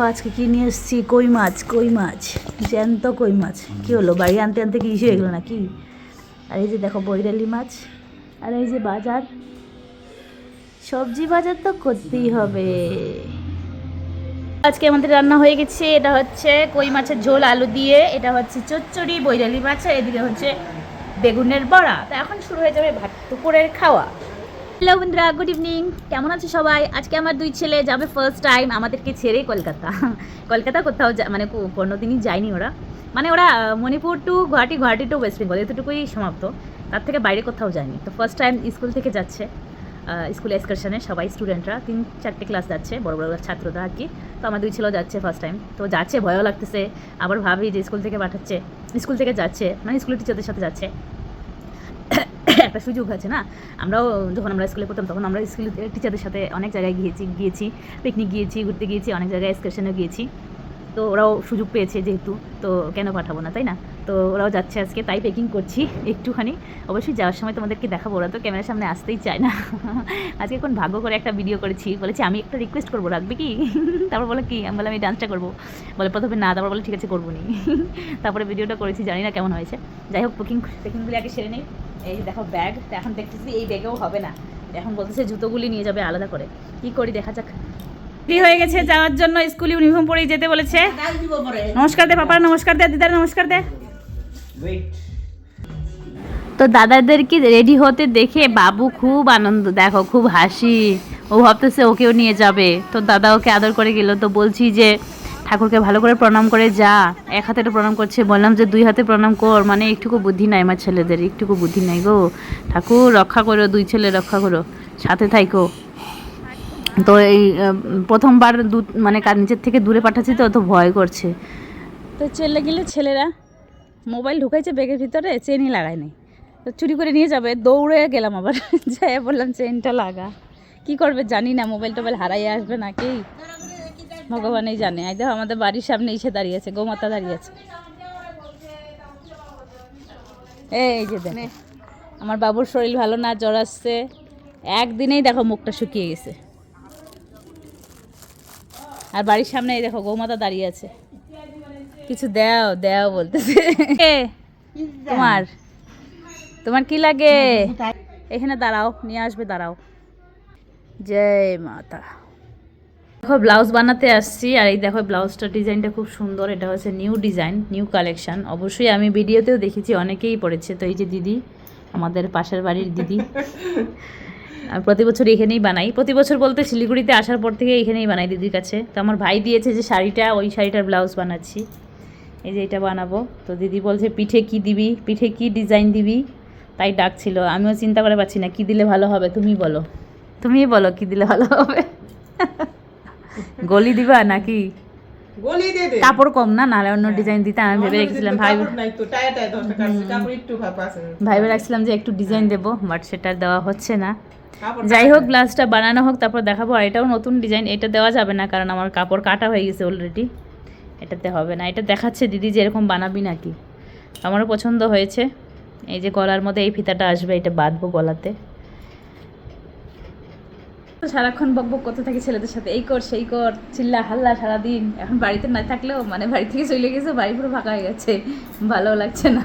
আজকে কি নিয়ে এসেছি? কই মাছ কই মাছ? জ্যান্ত কই মাছ? কি হলো? বাড়ি আনতে আনতে কি ইস্যু হয়ে গেলো নাকি? আর এই যে দেখো বৈরালি মাছ, আর এই যে বাজার। সবজি বাজার তো করতেই হবে। আজকে আমাদের রান্না হয়ে গেছে। এটা হচ্ছে কই মাছের ঝোল, আলু দিয়ে। এটা হচ্ছে চচ্চড়ি, বৈরালি মাছ এদিকে হচ্ছে বেগুনের বড়া। তো এখন শুরু হয়ে যাবে ভাত দুপুরের খাওয়া। হ্যালো বন্ধুরা গুড ইভিনিং কেমন আছে সবাই? আজকে আমার দুই ছেলে যাবে ফার্স্ট টাইম আমাদেরকে ছেড়ে কলকাতা। কলকাতা কোথাও মানে কোনো দিনই যায়নি ওরা। মানে ওরা Manipur to Guwahati Guwahati to West Bengal এতটুকুই সমাপ্ত। তার থেকে বাইরে কোথাও যায়নি। তো ফার্স্ট টাইম স্কুল থেকে যাচ্ছে। স্কুল এক্সকারশনে সবাই স্টুডেন্টরা তিন চারটে ক্লাস যাচ্ছে, বড় বড় ছাত্ররা আর কি। তো আমার দুই ছেলেও যাচ্ছে ফার্স্ট টাইম তো যাচ্ছে, ভয়ও লাগতেছে। আবার ভাবি যে স্কুল থেকে পাঠাচ্ছে। স্কুল থেকে যাচ্ছে। মানে স্কুলের টিচারদের সাথে যাচ্ছে। একটা সুযোগ আছে না? আমরাও যখন আমরা স্কুলে পড়তাম, তখন আমরা স্কুল টিচারদের সাথে অনেক জায়গায় গিয়েছি গিয়েছি পিকনিক গিয়েছি, ঘুরতে গিয়েছি, অনেক জায়গায় এক্সকারশনে গিয়েছি। তো ওরাও সুযোগ পেয়েছে যেহেতু, তো কেন পাঠাবো না, তাই না? তো ওরাও যাচ্ছে আজকে, তাই পেকিং করছি একটুখানি। অবশ্যই যাওয়ার সময় তোমাদেরকে দেখাবো, ওরা তো ক্যামেরার সামনে আসতেই চায় না। আজকে এখন ভাগ্য করে একটা ভিডিও করেছি, বলেছি আমি একটা রিকোয়েস্ট করব, রাখবে কি? তারপর বলে কি? আমি বলে আমি ডান্সটা করব। বলে, প্রথমে না, তারপর বলে, ঠিক আছে করব নি তারপরে ভিডিওটা করেছি, জানি না কেমন হয়েছে। যাই হোক পেকিং পেকিংগুলি আগে সেরে নেই। এই দেখো ব্যাগ এখন দেখতেছি এই ব্যাগেও হবে না। এখন বলতেছে জুতোগুলি নিয়ে যাবে আলাদা করে। কি করি, দেখা যাক। রেডি হয়ে গেছে, যাওয়ার জন্য স্কুল ইউনিফর্ম পরেই যেতে বলেছে। নমস্কার দে পাপা নমস্কার দে দিদার, নমস্কার দে। তো দাদাদেরকে রেডি হতে দেখে বাবু খুব আনন্দ, দেখো খুব হাসি। ও ভাবতেছে ওকেও নিয়ে যাবে। তো দাদা ওকে আদর করে গেল, তো বলছি যে, ঠাকুরকে ভালো করে প্রণাম করে যা। এক হাতে প্রণাম করছে, বললাম যে দুই হাতে প্রণাম কর মানে একটুকু বুদ্ধি নাই আমার ছেলেদের, একটুকু বুদ্ধি নাই গো। ঠাকুর, রক্ষা করো, দুই ছেলে রক্ষা করো, সাথে থাইকো। তো এই প্রথমবার দু মানে কার নিচের থেকে দূরে পাঠাচ্ছি তো অত ভয় করছে। তো চলে গেলে ছেলেরা মোবাইল ঢুকাইছে ব্যাগের ভিতরে চেনই লাগায় নাই তো চুরি করে নিয়ে যাবে দৌড়ে গেলাম আবার যাই বললাম চেনটা লাগা। কি করবে জানি না মোবাইল টোবাইল হারাইয়ে আসবে নাকি? ভগবানই জানে। এই দেখো আমাদের বাড়ির সামনে এসে দাঁড়িয়ে আছে গোমাতা দাঁড়িয়ে আছে। এই যে দেখো আমার বাবুর শরীর ভালো না জ্বর আসছে। একদিনেই দেখো মুখটা শুকিয়ে গেছে। আর বাড়ির সামনে এই দেখো গৌমাতা দাঁড়িয়ে আছে। কিছু দাও দাও বলতেছে। তোমার। তোমার কি লাগে? এখানে দাঁড়াও নিয়ে আসবে দাঁড়াও। জয় মাতা। দেখো ব্লাউজ বানাতে আসছি আর এই দেখো ব্লাউজটার ডিজাইনটা খুব সুন্দর। এটা হচ্ছে নিউ ডিজাইন নিউ কালেকশন। অবশ্যই আমি ভিডিওতেও দেখেছি অনেকেই পড়েছে। তো এই যে দিদি আমাদের পাশের বাড়ির দিদি। আমি প্রতি বছর এখানেই বানাই। প্রতি বছর বলতে শিলিগুড়িতে আসার পর থেকে এখানেই বানাই দিদির কাছে। তো আমার ভাই দিয়েছে যে শাড়িটা ওই শাড়িটার ব্লাউজ বানাচ্ছি। এই যে এটা বানাবো। তো দিদি বলছে পিঠে কি দিবি? পিঠে কি ডিজাইন দিবি? তাই ডাকছিল। আমিও চিন্তা করে পাচ্ছি না কি দিলে ভালো হবে? তুমি বলো। তুমিই বলো কি দিলে ভালো হবে? গলি দিবা নাকি? গলি কাপড় কম না নাহলে অন্য ডিজাইন দিতে আমি ভেবে রেখেছিলাম ভাই ভাইবে রাখছিলাম যে একটু ডিজাইন দেবো বাট সেটা দেওয়া হচ্ছে না। যাই হোক গ্লাসটা বানানো হোক তারপর দেখাবো। আর এটাও নতুন ডিজাইন এটা দেওয়া যাবে না কারণ আমার কাপড় কাটা হয়ে গেছে অলরেডি এটাতে হবে না এটা দেখাচ্ছে দিদি যে এরকম বানাবি নাকি। আমারও পছন্দ হয়েছে। এই যে গলার মধ্যে এই ফিতাটা আসবে এটা বাঁধবো গলাতে। তো সারাক্ষণ বক বক করতে থাকি ছেলেদের সাথে এই কর সেই কর চিল্লা হাল্লা সারাদিন। এখন বাড়িতে না থাকলেও মানে বাড়ি থেকে চলে গেছে বাড়ি পুরো ফাঁকা হয়ে গেছে। ভালো লাগছে না।